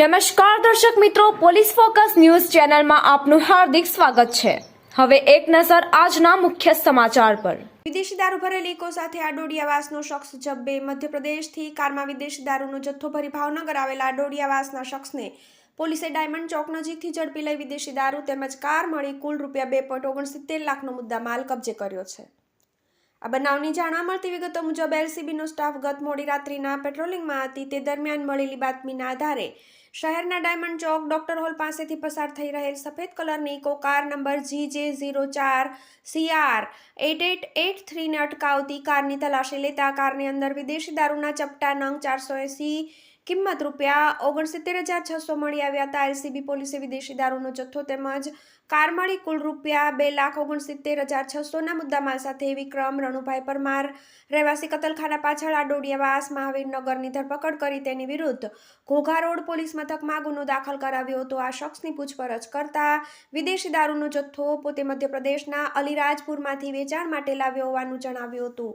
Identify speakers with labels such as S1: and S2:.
S1: નમસ્કાર દર્શક મિત્રો, પોલીસ ફોકસ ન્યૂઝ ચેનલમાં આપનું હાર્દિક સ્વાગત છે. હવે એક નજર આજના મુખ્ય સમાચાર પર.
S2: વિદેશી દારૂ ભરેલી ઇકો સાથે આડોડિયાવાસનો શખ્સ જબ્બે મધ્યપ્રદેશથી કારમાં વિદેશી દારૂનો જથ્થો ભરી ભાવનગર આવેલા આડોડિયાવાસના શખ્સને પોલીસે ડાયમંડ ચોક નજીકથી ઝડપી લઈ વિદેશી દારૂ તેમજ કાર મળી કુલ રૂપિયા બે પોઈન્ટ ઓગણસિત્તેર લાખનો મુદ્દા માલ કબજે કર્યો છે. આ બનાવની જાણવા મળતી વિગતો મુજબ એલસીબીનો સ્ટાફ ગત મોડી રાત્રિના પેટ્રોલિંગમાં હતી. તે દરમિયાન મળેલી બાતમીના આધારે શહેરના ડાયમંડ ચોક ડોક્ટર હોલ પાસેથી પસાર થઈ રહેલ સફેદ કલરની eco car number G J zero ચાર સીઆર એટ એટ એટ થ્રીને અટકાવતી કારની તલાશી લેતા કારની અંદર વિદેશી દારૂના ચપટા નંગ ચારસો એંસી કિંમત રૂપિયા ઓગણસિત્તેર હજાર છસો મળી આવ્યા હતા. એલસીબી પોલીસે વિદેશી દારૂનો જથ્થો તેમજ કાર મળી કુલ રૂપિયા બે લાખ ઓગણસિત્તેર હજાર છસોના મુદ્દામાલ સાથે વિક્રમ રણુભાઈ પરમાર, રહેવાસી કતલખાના પાછળ આડોડિયાવાસ મહાવીરનગરની ધરપકડ કરી તેની વિરુદ્ધ ઘોઘા રોડ પોલીસ મથકમાં ગુનો દાખલ કરાવ્યો હતો. આ શખ્સની પૂછપરછ કરતા વિદેશી દારૂનો જથ્થો પોતે મધ્યપ્રદેશના અલીરાજપુરમાંથી વેચાણ માટે લાવ્યો હોવાનું જણાવ્યું હતું.